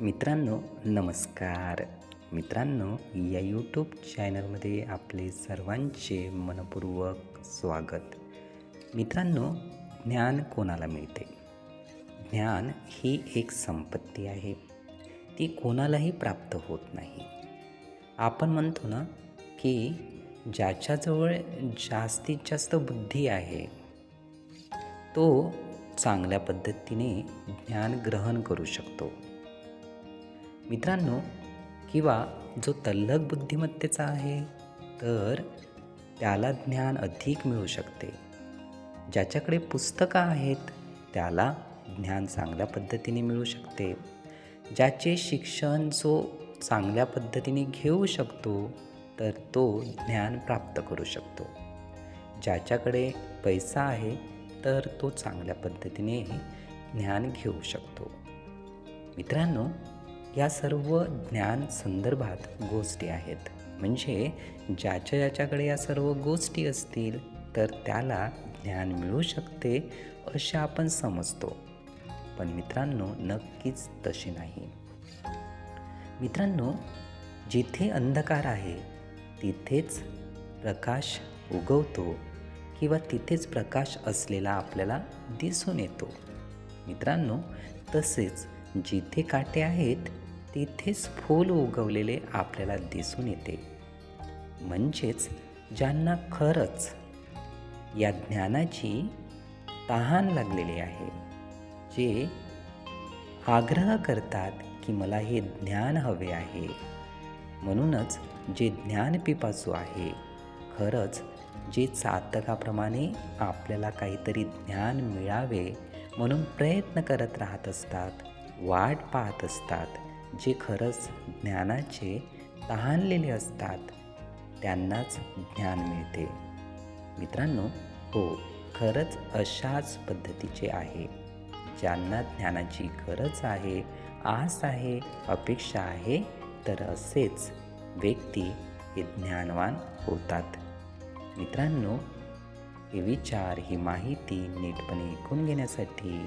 मित्रांनो नमस्कार. मित्रांनो या यूट्यूब चॅनलमध्ये आपले सर्वांचे मनपूर्वक स्वागत. मित्रांनो ज्ञान कोणाला मिळते? ज्ञान ही एक संपत्ती आहे. ती कोणालाही प्राप्त होत नाही. आपण म्हणतो ना की ज्याच्याजवळ जास्तीत जास्त बुद्धी आहे तो चांगल्या पद्धतीने ज्ञान ग्रहण करू शकतो. मित्रांनो किंवा जो तल्लक बुद्धिमत्तेचा आहे तर त्याला ज्ञान अधिक मिळू शकते. ज्याच्याकडे पुस्तकं आहेत त्याला ज्ञान चांगल्या पद्धतीने मिळू शकते. ज्याचे शिक्षण जो चांगल्या पद्धतीने घेऊ शकतो तर तो ज्ञान प्राप्त करू शकतो. ज्याच्याकडे पैसा आहे तर तो चांगल्या पद्धतीने ज्ञान घेऊ शकतो. मित्रांनो या सर्व ज्ञान संदर्भात गोष्टी आहेत. म्हणजे ज्याच्या ज्याच्याकडे या सर्व गोष्टी असतील तर त्याला ज्ञान मिळू शकते असे आपण समजतो. पण मित्रांनो नक्कीच तसे नाही. मित्रांनो जिथे अंधकार आहे तिथेच प्रकाश उगवतो किंवा तिथेच प्रकाश असलेला आपल्याला दिसून येतो. मित्रांनो तसेच जिथे काटे आहेत तेथेच फूल उगवलेले आपल्याला दिसून येते. म्हणजेच ज्यांना खरंच या ज्ञानाची तहान लागलेली आहे जे आग्रह करतात की मला हे ज्ञान हवे आहे. म्हणूनच जे ज्ञान पिपासू आहे खरंच जे चातकाप्रमाणे आपल्याला काहीतरी ज्ञान मिळावे म्हणून प्रयत्न करत राहत असतात वाट पाहत असतात जे खरंच ज्ञानाचे तहानलेले असतात त्यांनाच ज्ञान मिळते. मित्रांनो हो खरंच अशाच पद्धतीचे आहे. ज्यांना ज्ञानाची गरज आहे आस आहे अपेक्षा आहे तर असेच व्यक्ती हे ज्ञानवान होतात. मित्रांनो हे विचार ही माहिती नीटपणे ऐकून घेण्यासाठी